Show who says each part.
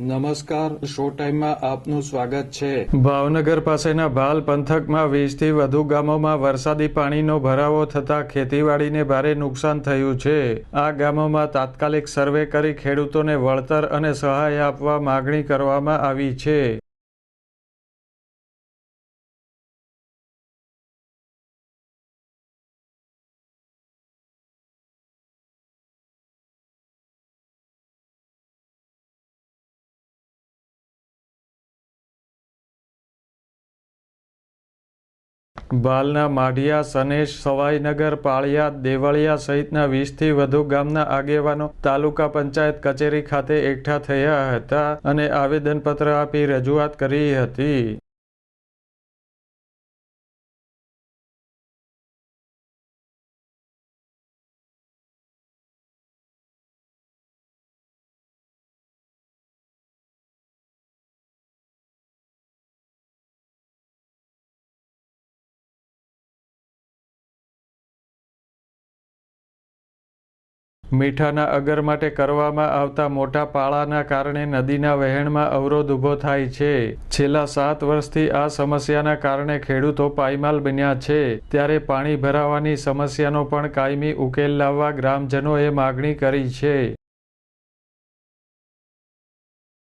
Speaker 1: નમસ્કાર શો ટાઈમમાં આપનું સ્વાગત છે.
Speaker 2: ભાવનગર પાસેના ભાલ પંથકમાં વીસથી વધુ ગામોમાં વરસાદી પાણીનો ભરાવો થતા ખેતીવાડીને ભારે નુકસાન થયું છે. આ ગામોમાં તાત્કાલિક સર્વે કરી ખેડૂતોને વળતર અને સહાય આપવા માગણી કરવામાં આવી છે. બાલના માઢિયા, સનેશ, સવાઈનગર, પાળિયા, દેવળિયા સહિતના વીસથી વધુ ગામના આગેવાનો તાલુકા પંચાયત કચેરી ખાતે એકઠા થયા હતા અને આવેદનપત્ર આપી રજૂઆત કરી હતી. મીઠાના અગર માટે કરવામાં આવતા મોટા પાળાના કારણે નદીના વહેણમાં અવરોધ ઊભો થાય છે. છેલ્લા સાત વર્ષથી આ સમસ્યાના કારણે ખેડૂતો પાયમાલ બન્યા છે. ત્યારે પાણી ભરાવાની સમસ્યાનો પણ કાયમી ઉકેલ લાવવા ગ્રામજનોએ માગણી કરી છે.